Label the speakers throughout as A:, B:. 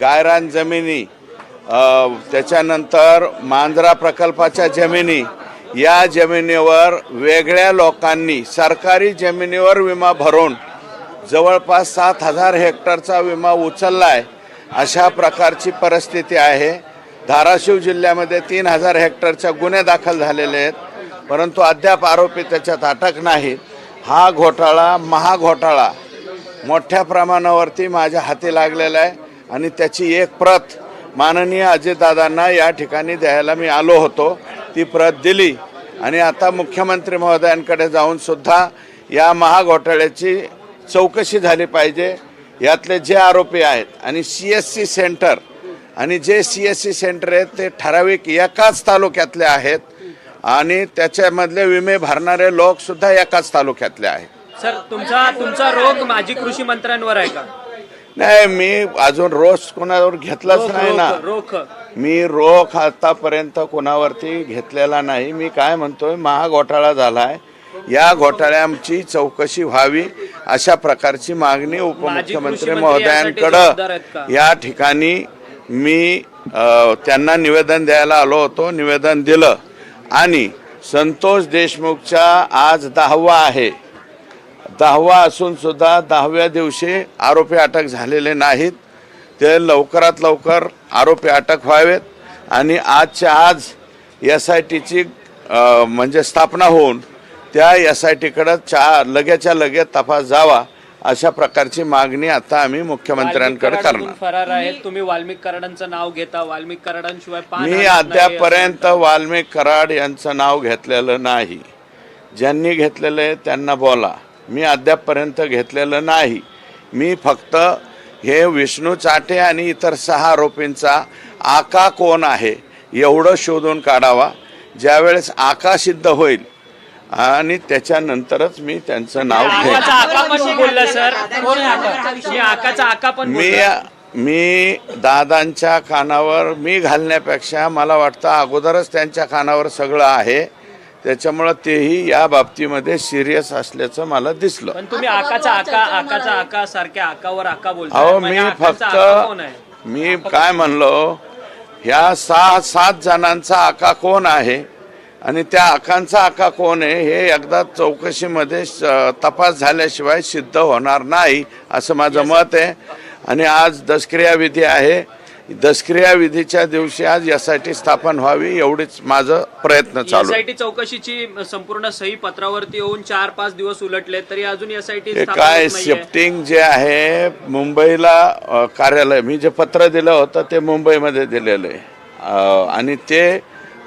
A: गायरान जमिनी त्याच्यानंतर मांजरा प्रकल्पाच्या जमिनी या जमिनीवर वेगळ्या लोकांनी सरकारी जमिनीवर विमा भरून जवळपास सात हजार हेक्टरचा विमा उचलला आहे अशा प्रकारची परिस्थिती आहे. धाराशिव जिल्ह्यामध्ये तीन हजार हेक्टरच्या गुन्हे दाखल झालेले आहेत परंतु अद्याप आरोपी त्याच्यात अटक नाहीत हा घोटाळा महाघोटाळा मोठ्या प्रमाणावरती माझ्या हाती लागलेला आहे. आणि त्याची एक प्रत माननीय अजितदादांना या ठिकाणी द्यायला मी आलो होतो. ती प्रत दिली. आणि आता मुख्यमंत्री महोदयांकडे जाऊन सुद्धा या महाघोटाळ्याची चौकशी झाली पाहिजे. यातले जे आरोपी आहेत आणि सी एस सी सेंटर आणि जे सी एस सी सेंटर आहेत ते ठराविक एकाच तालुक्यातले आहेत आणि त्याच्यामधले विमे भरणारे लोकसुद्धा एकाच तालुक्यातले आहेत.
B: सर तुमचा तुमचा रोग माजी कृषी मंत्र्यांवर आहे का?
A: नाही मी अजून रोज कोणावर घेतलाच नाही ना.
B: रोख
A: मी रोख आतापर्यंत कोणावरती घेतलेला नाही. मी काय म्हणतोय महाघोटाळा झालाय. या घोटाळ्याची चौकशी व्हावी अशा प्रकारची मागणी उपमुख्यमंत्री? महोदयांकडं या ठिकाणी मी अ, त्यांना निवेदन द्यायला आलो होतो निवेदन दिलं. आणि संतोष देशमुखच्या आज दहावा आहे. दहावा असून सुद्धा दहाव्या दिवशी आरोपी अटक झालेले नाहीत. ते लवकरात लवकर आरोपी अटक व्हावेत आणि आजच्या आज एस आय टीची म्हणजे स्थापना होऊन त्या एस आय टीकडं चा लगेच्या लगेच तपास जावा अशा प्रकारची मागणी आता आम्ही मुख्यमंत्र्यांकडे करणार.
B: फरार आहेत. तुम्ही वाल्मिक कराडांचं नाव घेता. वाल्मिक कराडांशिवाय
A: मी अद्यापर्यंत वाल्मिक कराड यांचं नाव घेतलेलं नाही. ज्यांनी घेतलेलं आहे त्यांना बोला. मी अद्यापपर्यंत घेतलेलं नाही. मी फक्त हे विष्णू चाटे आणि इतर सहा आरोपींचा आका कोण आहे एवढं शोधून काढावा. ज्यावेळेस आका सिद्ध होईल आणि त्याच्यानंतरच मी त्यांचं नाव घेईन.
B: मी आकाचा आका पण
A: मी
B: बोलला.
A: मी दादांच्या कानावर मी घालण्यापेक्षा मला वाटतं अगोदरच त्यांच्या कानावर सगळं आहे. त्याच्यामुळं तेही या बाबतीमध्ये सिरियस असल्याचं मला दिसलं.
B: पण तुम्ही आकाचा आका आकाचा आका सारख्या आकावर आका बोलताय.
A: अहो
B: म्हणजे
A: मी फक्त मी काय म्हणलो? ह्या सहा सात जणांचा आका कोण आहे? आणि त्या आकांचा आका कोण आहे? हे एकदा चौकशीमध्ये स- तपास झाल्याशिवाय सिद्ध होणार नाही असं माझं मत आहे. आणि आज दसक्रिया विधी आहे. दसक्रिया विधीच्या दिवशी आज यासाठी स्थापन व्हावी एवढीच माझं प्रयत्न चालू आहे.
B: एसआयटी चौकशीची संपूर्ण सही पत्रावरती येऊन चार पाच दिवस उलटले तरी अजून एसआयटी
A: हे काय शिफ्टिंग जे आहे मुंबईला अ, कार्यालय मी जे पत्र दिलं होतं ते मुंबईमध्ये दिलेलं आहे. अ, आणि ते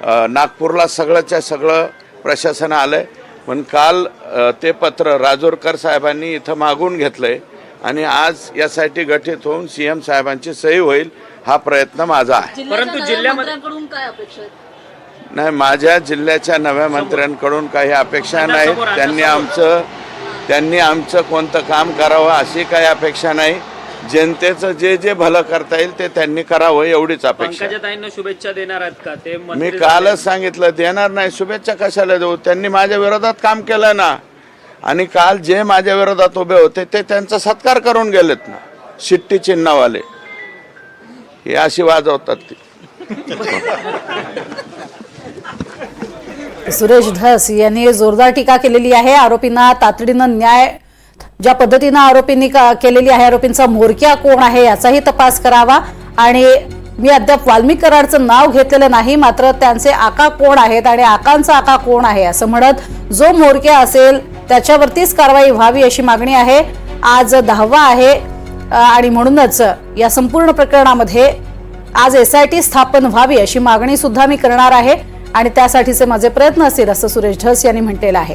A: अ, नागपूरला सगळंच्या सगळं प्रशासन आलंय. पण काल अ, ते पत्र राजोरकर साहेबांनी इथं मागून घेतलंय. आणि आज यासाठी गठीत होऊन सीएम साहेबांची सही होईल. हा प्रयत्न माझा आहे.
B: परंतु जिल्ह्यामध्ये-
C: काय अपेक्षा आहेत?
A: नाही माझ्या जिल्ह्याच्या नव्या मंत्र्यांकडून काही अपेक्षा नाहीत त्यांनी. आमचं त्यांनी आमचं कोणतं काम करावं अशी काही अपेक्षा नाही. जनतेचं जे जे भलं करता येईल ते त्यांनी करावं एवढीच अपेक्षा आहे.
B: पंकजाताईंना शुभेच्छा देणार आहेत का? ते
A: मी
B: मंत्री.
A: कालच सांगितलं देणार नाही शुभेच्छा कशाला देऊ? त्यांनी माझ्या विरोधात काम केलं ना. आणि काल जे माझ्या विरोधात उभे होते ते त्यांचा सत्कार करून गेलेत ना शिट्टी चिन्हवाले. हे अशी वाजवतात ती.
D: सुरेश धस यांनी जोरदार टीका केलेली आहे. आरोपींना तातडीनं न्याय ज्या पद्धतीनं आरोपींनी का- केलेली आहे आरोपींचा म्होरक्या कोण आहे याचाही तपास करावा. आणि मी अद्याप वाल्मिक कराडचं नाव घेतलेलं नाही मात्र त्यांचे आका कोण आहेत आणि आकांचा आका कोण आहे असं म्हणत जो म्होरक्या असेल त्याच्यावरतीच कारवाई व्हावी अशी मागणी आहे. आज दहावा आहे. आणि म्हणूनच या संपूर्ण प्रकरणामध्ये आज एस आय टी स्थापन व्हावी अशी मागणी सुद्धा मी करणार आहे आणि त्यासाठीचे माझे प्रयत्न असतील असं सुरेश ढस यांनी म्हटलेलं आहे.